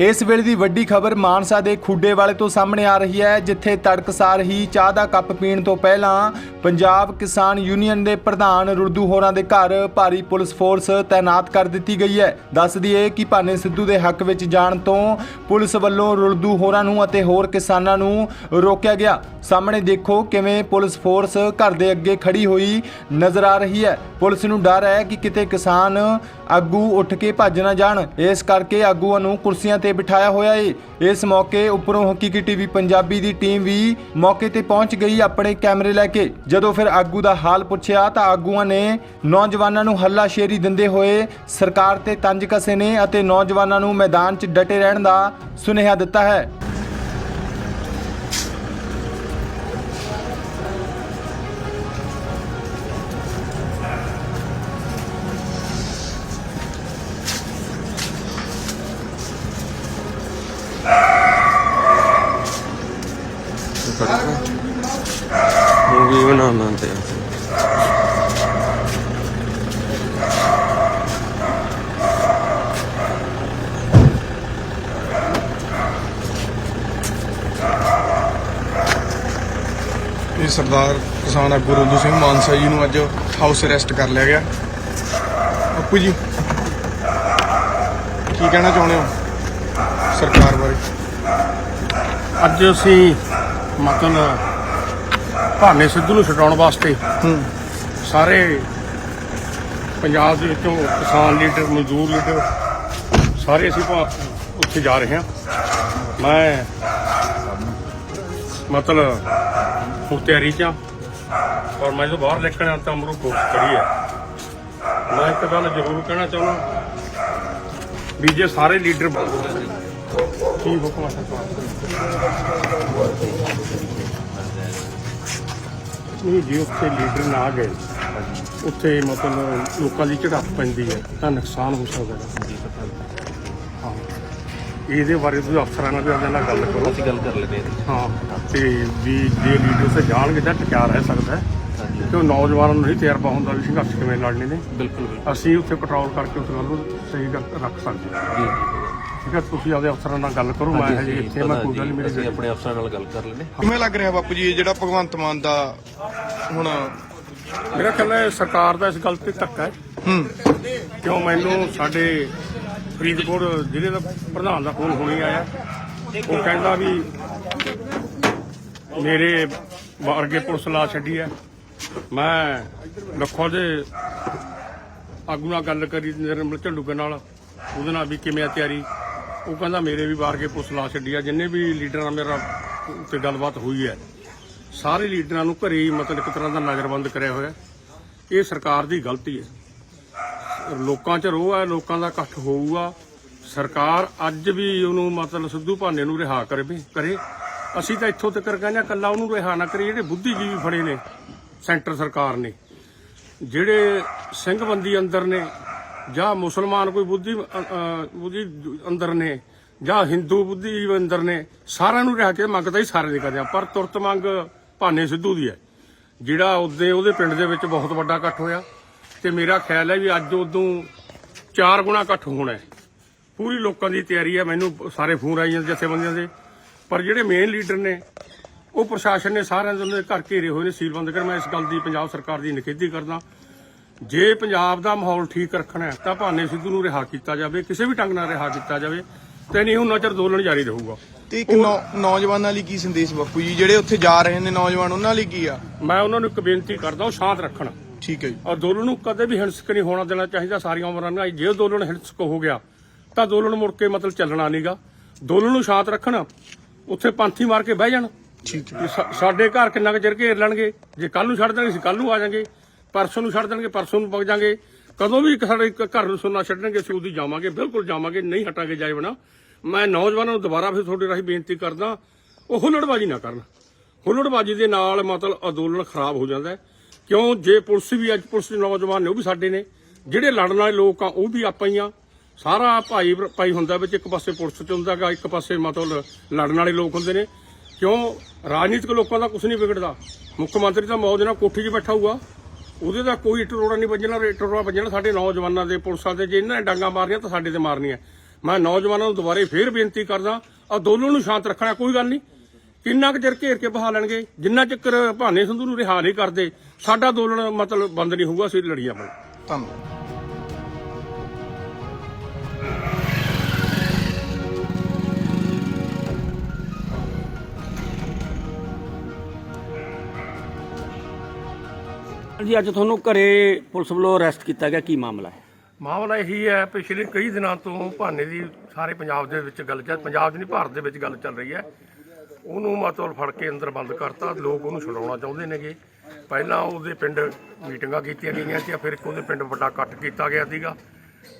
ਇਸ ਵੇਲੇ ਦੀ ਵੱਡੀ ਖਬਰ ਮਾਨਸਾ ਦੇ ਖੁੱਡੇ ਵਾਲੇ ਤੋਂ ਸਾਹਮਣੇ ਆ ਰਹੀ ਹੈ, ਜਿੱਥੇ ਤੜਕਸਾਰ ਹੀ ਚਾਹ ਦਾ ਕੱਪ ਪੀਣ ਤੋਂ ਪਹਿਲਾਂ ਪੰਜਾਬ ਕਿਸਾਨ ਯੂਨੀਅਨ ਦੇ ਪ੍ਰਧਾਨ ਰੁਰਦੂ ਹੋਰਾਂ ਦੇ ਘਰ ਭਾਰੀ ਪੁਲਿਸ ਫੋਰਸ ਤਾਇਨਾਤ ਕਰ ਦਿੱਤੀ ਗਈ ਹੈ। ਦੱਸ ਦਈਏ ਕਿ ਭਾਨੇ ਸਿੱਧੂ ਦੇ ਹੱਕ ਵਿੱਚ ਜਾਣ ਤੋਂ ਪੁਲਿਸ ਵੱਲੋਂ ਰੁਰਦੂ ਹੋਰਾਂ ਨੂੰ ਅਤੇ ਹੋਰ ਕਿਸਾਨਾਂ ਨੂੰ ਰੋਕਿਆ ਗਿਆ। ਸਾਹਮਣੇ ਦੇਖੋ ਕਿਵੇਂ ਪੁਲਿਸ ਫੋਰਸ ਘਰ ਦੇ ਅੱਗੇ ਖੜੀ ਹੋਈ ਨਜ਼ਰ ਆ ਰਹੀ ਹੈ। ਪੁਲਿਸ ਨੂੰ ਡਰ ਹੈ ਕਿ ਕਿਤੇ ਕਿਸਾਨ ਆਗੂ ਉੱਠ ਕੇ ਭੱਜ ਨਾ ਜਾਣ। ਇਸ ਕਰਕੇ ਆਗੂਆਂ ਨੂੰ ਕੁਰਸੀਆਂ ਤੇ ਬਿਠਾਇਆ ਹੋਇਆ ਏ। ਇਸ ਮੌਕੇ ਉੱਪਰੋਂ ਹਕੀਕੀ ਟੀਵੀ ਪੰਜਾਬੀ ਦੀ ਟੀਮ ਵੀ ਮੌਕੇ ਤੇ ਪਹੁੰਚ ਗਈ ਆਪਣੇ ਕੈਮਰੇ ਲੈ ਕੇ। ਜਦੋਂ ਫਿਰ ਆਗੂ ਦਾ ਹਾਲ ਪੁੱਛਿਆ ਤਾਂ ਆਗੂਆਂ ਨੇ ਨੌਜਵਾਨਾਂ ਨੂੰ ਹੱਲਾਸ਼ੇਰੀ ਦਿੰਦੇ ਹੋਏ ਸਰਕਾਰ ਤੇ ਤੰਜ ਕਸੇ ਨੇ ਅਤੇ ਨੌਜਵਾਨਾਂ ਨੂੰ ਮੈਦਾਨ 'ਚ ਡਟੇ ਰਹਿਣ ਦਾ ਸੁਨੇਹਾ ਦਿੱਤਾ ਹੈ। ਸਰਦਾਰ ਕਿਸਾਨ ਆਗੂ ਰੁੱਦੂ ਸਿੰਘ ਮਾਨਸਾ ਜੀ ਨੂੰ ਅੱਜ ਹਾਊਸ ਅਰੈਸਟ ਕਰ ਲਿਆ ਗਿਆ। ਅੱਪੂ ਜੀ ਕੀ ਕਹਿਣਾ ਚਾਹੁੰਦੇ ਹੋ ਸਰਕਾਰ ਬਾਰੇ? ਅੱਜ ਅਸੀਂ ਮਤਲਬ ਭਾਨੇ ਸਿੱਧੂ ਨੂੰ ਛਡਾਉਣ ਵਾਸਤੇ ਸਾਰੇ ਪੰਜਾਬ ਦੇ ਵਿੱਚੋਂ ਕਿਸਾਨ ਲੀਡਰ ਮਜ਼ਦੂਰ ਲੀਡਰ ਸਾਰੇ ਅਸੀਂ ਉੱਥੇ ਜਾ ਰਹੇ ਹਾਂ। ਮੈਂ ਮਤਲਬ ਹੁਣ ਤਿਆਰੀ 'ਚ ਹਾਂ ਔਰ ਮੈਂ ਜਦੋਂ ਬਾਹਰ ਨਿਕਲਣਾ ਤਾਂ ਅਮਰੂ ਕੋਸ਼ਿਸ਼ ਕਰੀ ਹੈ ਮੈਂ ਇੱਕ ਗੱਲ ਜ਼ਰੂਰ ਕਹਿਣਾ ਚਾਹੁੰਦਾ ਵੀ ਜੇ ਸਾਰੇ ਲੀਡਰ ਕੀ ਹੁਕਮ ਹੈ ਸਰਕਾਰ ਨਹੀਂ ਜੇ ਉੱਥੇ ਲੀਡਰ ਨਾ ਗਏ, ਉੱਥੇ ਮਤਲਬ ਲੋਕਾਂ ਦੀ ਝੜਪ ਪੈਂਦੀ ਹੈ ਤਾਂ ਨੁਕਸਾਨ ਹੋ ਸਕਦਾ ਹੈ। ਇਹਦੇ ਬਾਰੇ ਤੁਸੀਂ ਅਫਸਰਾਂ ਨਾਲ ਵੀ ਉਹਨਾਂ ਨਾਲ ਗੱਲ ਕਰੋ। ਅਸੀਂ ਗੱਲ ਕਰ ਲੈਂਦੇ ਹਾਂ ਹਾਂ ਤੇ ਵੀ ਜੇ ਲੀਡਰ ਉੱਥੇ ਜਾਣਗੇ ਤਾਂ ਟਿਕਾ ਰਹਿ ਸਕਦਾ ਹੈ। ਕਿਉਂ ਨੌਜਵਾਨਾਂ ਨੂੰ ਨਹੀਂ ਤਜਰਬਾ ਹੁੰਦਾ ਵੀ ਸੰਘਰਸ਼ ਕਿਵੇਂ ਲੜਨੇ ਨੇ। ਬਿਲਕੁਲ ਬਿਲਕੁਲ। ਅਸੀਂ ਉੱਥੇ ਪੈਟਰੋਲ ਕਰਕੇ ਉਸ ਗੱਲ ਨੂੰ ਸਹੀ ਰੱਖ ਸਕਦੇ ਹਾਂ। ਜੀ ਠੀਕ ਹੈ ਤੁਸੀਂ ਆਪਦੇ ਅਫਸਰਾਂ ਨਾਲ ਗੱਲ ਕਰੋ ਮੈਂ ਹਜੇ ਇੱਥੇ ਮੈਂ ਕੋਈ ਗੱਲ ਨਹੀਂ ਮੇਰੀ ਅਸੀਂ ਆਪਣੇ ਅਫਸਰਾਂ ਨਾਲ ਗੱਲ ਕਰ ਲੈਂਦੇ ਕਿਵੇਂ ਲੱਗ ਰਿਹਾ ਬਾਪੂ ਜੀ ਇਹ ਜਿਹੜਾ ਭਗਵੰਤ ਮਾਨ ਦਾ ਹੁਣ ਮੇਰਾ ਖਿਆਲ ਹੈ ਸਰਕਾਰ ਦਾ ਇਸ ਗੱਲ ਤੇ ਧੱਕਾ ਹੈ। ਹੂੰ। ਕਿਉਂ ਮੈਨੂੰ ਸਾਡੇ ਫਰੀਦਕੋਟ ਜ਼ਿਲ੍ਹੇ ਦਾ ਪ੍ਰਧਾਨ ਦਾ ਫੋਨ ਹੁਣੇ ਆਇਆ, ਉਹ ਕਹਿੰਦਾ ਵੀ ਮੇਰੇ ਵਰਗੇ ਪੁਲਿਸ ਲਾ ਛੱਡੀ ਹੈ। ਮੈਂ ਲੱਖੋ ਦੇ ਆਗੂ ਨਾਲ ਗੱਲ ਕਰੀ ਨਿਰਮਲ ਝੰਡੂਕੇ ਨਾਲ ਉਹਦੇ ਨਾਲ ਵੀ ਕਿਵੇਂ ਆ ਤਿਆਰੀ? ਉਹ ਕਹਿੰਦਾ ਮੇਰੇ ਵੀ ਵਾਰਗੇ ਪੁਲਿਸ ਲਾ ਛੱਡੀ ਆ ਜਿੰਨੇ ਵੀ ਲੀਡਰਾਂ ਨਾਲ ਮੇਰਾ ਉੱਤੇ ਗੱਲਬਾਤ ਹੋਈ ਹੈ, ਸਾਰੇ ਲੀਡਰਾਂ ਨੂੰ ਘਰੇ ਹੀ ਮਤਲਬ ਇੱਕ ਤਰ੍ਹਾਂ ਦਾ ਨਜ਼ਰਬੰਦ ਕਰਿਆ ਹੋਇਆ। ਇਹ ਸਰਕਾਰ ਦੀ ਗਲਤੀ ਹੈ। ਲੋਕਾਂ 'ਚ ਰੋਹ ਹੈ ਲੋਕਾਂ ਦਾ ਇਕੱਠ ਹੋਊਗਾ। ਸਰਕਾਰ ਅੱਜ ਵੀ ਉਹਨੂੰ ਮਤਲਬ ਸਿੱਧੂ ਭਾਨੇ ਨੂੰ ਰਿਹਾ ਕਰੇ ਵੀ, ਕਰੇ। ਅਸੀਂ ਤਾਂ ਇੱਥੋਂ ਤੱਕ ਕਹਿੰਦੇ ਹਾਂ ਕੱਲਾ ਉਹਨੂੰ ਰਿਹਾ ਨਾ ਕਰੀ, ਜਿਹੜੇ ਬੁੱਧੀਜੀਵੀ ਫੜੇ ਨੇ ਸੈਂਟਰ ਸਰਕਾਰ ਨੇ। ਜਿਹੜੇ ਸਿੰਘ ਬੰਦੀ ਅੰਦਰ ਨੇ, ਜਾਂ ਮੁਸਲਮਾਨ ਕੋਈ ਬੁੱਧੀ ਬੁੱਧੀ ਅੰਦਰ ਨੇ, ਜਾਂ ਹਿੰਦੂ ਬੁੱਧੀ ਅੰਦਰ ਨੇ, ਸਾਰਿਆਂ ਨੂੰ ਰਿਹਾ ਕੇ ਮੰਗਦਾ ਹੀ ਸਾਰੇ ਦੇ ਕਰਦੇ ਆ, ਪਰ ਤੁਰਤ ਮੰਗ ਭਾਨੇ ਸਿੱਧੂ ਦੀ ਹੈ। ਜਿਹੜਾ ਉਹਦੇ ਉਹਦੇ ਪਿੰਡ ਦੇ ਵਿੱਚ ਬਹੁਤ ਵੱਡਾ ਇਕੱਠ ਹੋਇਆ। ਤੇ ਮੇਰਾ ਖਿਆਲ ਹੈ ਵੀ ਅੱਜ ਉਦੋਂ ਚਾਰ ਗੁਣਾ ਇਕੱਠ ਹੋਣਾ ਹੈ। ਪੂਰੀ ਲੋਕਾਂ ਦੀ ਤਿਆਰੀ ਹੈ ਮੈਨੂੰ ਸਾਰੇ ਫੋਨ ਆਈ ਜਾਂਦੇ ਜਥੇਬੰਦੀਆਂ ਦੇ। ਪਰ ਜਿਹੜੇ ਮੇਨ ਲੀਡਰ ਨੇ ਉਹ ਪ੍ਰਸ਼ਾਸਨ ਨੇ ਸਾਰਿਆਂ ਦੇ ਘਰ ਘੇਰੇ ਹੋਏ ਨੇ ਸੀਲਬੰਦ ਕਰ। ਮੈਂ ਇਸ ਗੱਲ ਦੀ ਪੰਜਾਬ ਸਰਕਾਰ ਦੀ ਨਿਖੇਧੀ ਕਰਦਾ। ਜੇ ਪੰਜਾਬ ਦਾ ਮਾਹੌਲ ਠੀਕ ਰੱਖਣਾ ਹੈ ਤਾਂ ਭਾਨੇ ਸਿੱਧੂ ਨੂੰ ਰਿਹਾ ਕੀਤਾ ਜਾਵੇ ਕਿਸੇ ਵੀ ਢੰਗ ਨਾਲ ਰਿਹਾ ਕੀਤਾ ਜਾਵੇ ਤੇ ਨਹੀਂ ਉਹਨਾਂ ਚਿਰ ਅੰਦੋਲਨ ਜਾਰੀ ਰਹੂਗਾ। ਤੇ ਇੱਕ ਨੌਜਵਾਨਾਂ ਲਈ ਕੀ ਸੰਦੇਸ਼ ਬਾਪੂ ਜੀ? ਜਿਹੜੇ ਉੱਥੇ ਜਾ ਰਹੇ ਨੇ ਨੌਜਵਾਨ ਉਹਨਾਂ ਲਈ ਕੀ ਆ? ਮੈਂ ਉਹਨਾਂ ਨੂੰ ਇੱਕ ਬੇਨਤੀ ਕਰਦਾ ਉਹ ਸ਼ਾਂਤ ਰੱਖਣ। ਠੀਕ ਹੈ ਜੀ। ਅੰਦੋਲਨ ਨੂੰ ਕਦੇ ਵੀ ਹਿੰਸਕ ਨਹੀਂ ਹੋਣਾ ਦੇਣਾ ਚਾਹੀਦਾ ਸਾਰੀਆਂ ਉਮਰਾਂ ਨੂੰ ਜੇ ਅੰਦੋਲਨ ਹਿੰਸਕ ਹੋ ਗਿਆ ਤਾਂ ਅੰਦੋਲਨ ਮੁੜ ਕੇ ਮਤਲਬ ਚੱਲਣਾ ਨਹੀਂਗਾ ਅੰਦੋਲਨ ਨੂੰ ਸ਼ਾਂਤ ਰੱਖਣ ਉੱਥੇ ਪੰਥੀ ਮਾਰ ਕੇ ਬਹਿ ਜਾਣ। ਠੀਕ ਹੈ। ਸਾਡੇ ਘਰ ਕਿੰਨਾ ਕੁ ਚਿਰ ਘੇਰ ਲੈਣਗੇ? ਜੇ ਕੱਲ ਨੂੰ ਛੱਡ ਦੇਣਗੇ ਅਸੀਂ ਕੱਲ ਨੂੰ ਆ ਜਾਾਂਗੇ। ਪਰਸੋਂ ਨੂੰ ਛੱਡ ਦੇਣਗੇ ਪਰਸੋਂ ਨੂੰ ਪਗ ਜਾਾਂਗੇ। ਕਦੋਂ ਵੀ ਸਾਡੇ ਘਰ ਨੂੰ ਸੁਣਨਾ ਛੱਡਣਗੇ ਅਸੀਂ ਉਹਦੀ ਜਾਵਾਂਗੇ ਬਿਲਕੁਲ ਜਾਵਾਂਗੇ ਨਹੀਂ ਹਟਾਂਗੇ ਜਾਏ ਬਣਾ ਮੈਂ ਨੌਜਵਾਨਾਂ ਨੂੰ ਦੁਬਾਰਾ ਫਿਰ ਤੁਹਾਡੇ ਰਾਹੀਂ ਬੇਨਤੀ ਕਰਦਾ ਉਹ ਹੁੱਲੜਬਾਜੀ ਨਾ ਕਰਨ। ਹੁੱਲੜਬਾਜੀ ਦੇ ਨਾਲ ਮਤਲਬ ਅੰਦੋਲਨ ਖਰਾਬ ਹੋ ਜਾਂਦਾ ਹੈ। ਕਿਉਂ? ਜੇ ਪੁਲਿਸ ਵੀ ਅੱਜ ਪੁਲਿਸ ਦੇ ਨੌਜਵਾਨ ਨੇ, ਉਹ ਵੀ ਸਾਡੇ ਨੇ। ਜਿਹੜੇ ਲੜਨ ਵਾਲੇ ਲੋਕ ਆ, ਉਹ ਵੀ ਆਪਾਂ ਹੀ ਆ। ਸਾਰਾ ਭਾਈ ਭਾਈ ਹੁੰਦਾ ਵਿੱਚ, ਇੱਕ ਪਾਸੇ ਪੁਲਿਸ ਚ ਹੁੰਦਾਗਾ ਇੱਕ ਪਾਸੇ ਮਤਲਬ ਲੜਨ ਵਾਲੇ ਲੋਕ ਹੁੰਦੇ ਨੇ। ਕਿਉਂ? ਰਾਜਨੀਤਿਕ ਲੋਕਾਂ ਦਾ ਕੁਝ ਨਹੀਂ ਵਿਗੜਦਾ। ਮੁੱਖ ਮੰਤਰੀ ਤਾਂ ਮੌਜ ਨਾਲ ਕੋਠੀ 'ਚ ਬੈਠਾ ਹੋਊਗਾ। ਉਹਦੇ ਦਾ ਕੋਈ ਟਰੋੜਾ ਨਹੀਂ ਵੱਜਣਾ ਰੇਟ ਟਰੋੜਾ ਵੱਜਣਾ ਸਾਡੇ ਨੌਜਵਾਨਾਂ ਦੇ, ਪੁਲਿਸਾਂ ਦੇ। ਜੇ ਇਹਨਾਂ ਨੇ ਡਾਂਗਾ ਮਾਰਨੀਆਂ ਤਾਂ ਸਾਡੇ ਤੇ ਮਾਰਨੀਆਂ। ਮੈਂ ਨੌਜਵਾਨਾਂ ਨੂੰ ਦੁਬਾਰੇ ਫੇਰ ਬੇਨਤੀ ਕਰਦਾ ਅੰਦੋਲਨ ਨੂੰ ਸ਼ਾਂਤ ਰੱਖਣਾ ਕੋਈ ਗੱਲ ਨਹੀਂ। ਕਿੰਨਾ ਕੁ ਚਿਰ ਘੇਰ ਕੇ ਬਹਾ ਲੈਣਗੇ? ਜਿੰਨਾ ਚਿਰ ਭਾਨੇ ਸੰਧੂ ਨੂੰ ਰਿਹਾ ਨਹੀਂ ਕਰਦੇ ਸਾਡਾ ਅੰਦੋਲਨ ਮਤਲਬ ਬੰਦ ਨਹੀਂ ਹੋਊਗਾ ਅਸੀਂ ਲੜੀ ਜਾਵਾਂਗੇ ਧੰਨਵਾਦ। ਜੀ ਅੱਜ ਤੁਹਾਨੂੰ ਘਰੇ ਪੁਲਿਸ ਵੱਲੋਂ ਅਰੈਸਟ ਕੀਤਾ ਗਿਆ ਕੀ ਮਾਮਲਾ ਹੈ? ਮਾਮਲਾ ਇਹੀ ਹੈ ਪਿਛਲੇ ਕਈ ਦਿਨਾਂ ਤੋਂ ਭਾਨੇ ਦੀ ਸਾਰੇ ਪੰਜਾਬ ਦੇ ਵਿੱਚ ਗੱਲ ਚੱਲ ਪੰਜਾਬ 'ਚ ਨਹੀਂ ਭਾਰਤ ਦੇ ਵਿੱਚ ਗੱਲ ਚੱਲ ਰਹੀ ਹੈ। ਉਹਨੂੰ ਮਤਲਬ ਫੜ ਕੇ ਅੰਦਰ ਬੰਦ ਕਰਤਾ। ਲੋਕ ਉਹਨੂੰ ਛੁਡਾਉਣਾ ਚਾਹੁੰਦੇ ਨੇਗੇ। ਪਹਿਲਾਂ ਉਹਦੇ ਪਿੰਡ ਮੀਟਿੰਗਾਂ ਕੀਤੀਆਂ ਗਈਆਂ ਸੀ, ਫਿਰ ਇੱਕ ਉਹਦੇ ਪਿੰਡ ਵੱਡਾ ਇਕੱਠ ਕੀਤਾ ਗਿਆ ਸੀਗਾ।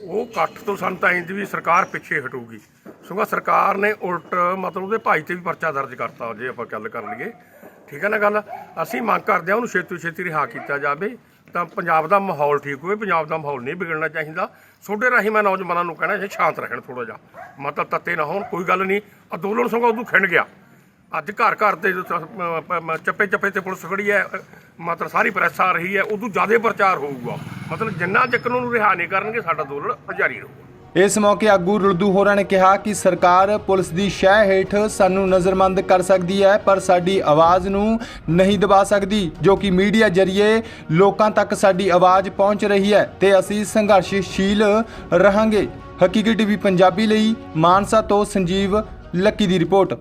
ਉਹ ਇਕੱਠ ਤੋਂ ਸਾਨੂੰ ਤਾਂ ਇੰਜ ਵੀ ਸਰਕਾਰ ਪਿੱਛੇ ਹਟੂਗੀ। ਸਗੋਂ ਸਰਕਾਰ ਨੇ ਉਲਟ ਮਤਲਬ ਉਹਦੇ ਭਾਈ ਤੇ ਵੀ ਪਰਚਾ ਦਰਜ ਕਰਤਾ, ਜੇ ਆਪਾਂ ਗੱਲ ਕਰ ਲਈਏ। ਠੀਕ ਹੈ ਨਾ ਗੱਲ? ਅਸੀਂ ਮੰਗ ਕਰਦੇ ਹਾਂ ਉਹਨੂੰ ਛੇਤੀ ਛੇਤੀ ਰਿਹਾ ਕੀਤਾ ਜਾਵੇ। ਤਾਂ ਪੰਜਾਬ ਦਾ ਮਾਹੌਲ ਠੀਕ ਹੋਵੇ, ਪੰਜਾਬ ਦਾ ਮਾਹੌਲ ਨਹੀਂ ਵਿਗੜਨਾ ਚਾਹੀਦਾ। ਛੋਟੇ ਰਾਹੀਂ ਮੈਂ ਨੌਜਵਾਨਾਂ ਨੂੰ ਕਹਿਣਾ ਜੇ ਸ਼ਾਂਤ ਰਹਿਣ ਥੋੜਾ ਜਿਹਾ। ਮਤਲਬ ਤੱਤੇ ਨਾ ਹੋਣ, ਕੋਈ ਗੱਲ ਨਹੀਂ। ਅੰਦੋਲਨ ਸਗੋਂ ਉਦੋਂ ਖਿੰਡ ਗਿਆ। ਅੱਜ ਘਰ ਘਰ ਤੇ ਚੱਪੇ ਚੱਪੇ ਤੇ ਪੁਲਿਸ ਖੜੀ ਹੈ ਮਤਲਬ ਸਾਰੀ ਪ੍ਰੈਸ ਆ ਰਹੀ ਹੈ, ਉਦੋਂ ਜ਼ਿਆਦਾ ਪ੍ਰਚਾਰ ਹੋਊਗਾ। ਮਤਲਬ ਜਿੰਨਾ ਚੱਕਰ ਨੂੰ ਰਿਹਾ ਨਹੀਂ ਕਰਨਗੇ, ਸਾਡਾ ਅੰਦੋਲਨ ਜਾਰੀ ਰਹੂਗਾ। ਇਸ ਮੌਕੇ ਆਗੂ ਰੁਲਦੂ ਹੋਰਾਂ ਨੇ ਕਿਹਾ ਕਿ ਸਰਕਾਰ ਪੁਲਿਸ ਦੀ ਸ਼ਹਿ ਹੇਠ ਸਾਨੂੰ ਨਜ਼ਰਬੰਦ ਕਰ ਸਕਦੀ ਹੈ, ਪਰ ਸਾਡੀ ਆਵਾਜ਼ ਨੂੰ ਨਹੀਂ ਦਬਾ ਸਕਦੀ, ਜੋ ਕਿ ਮੀਡੀਆ ਜਰੀਏ ਲੋਕਾਂ ਤੱਕ ਸਾਡੀ ਆਵਾਜ਼ ਪਹੁੰਚ ਰਹੀ ਹੈ ਤੇ ਅਸੀਂ ਸੰਘਰਸ਼ਸ਼ੀਲ ਰਹਾਂਗੇ। ਹਕੀਕੀ ਟੀਵੀ ਪੰਜਾਬੀ ਲਈ ਮਾਨਸਾ ਤੋਂ ਸੰਜੀਵ ਲੱਕੀ ਦੀ ਰਿਪੋਰਟ।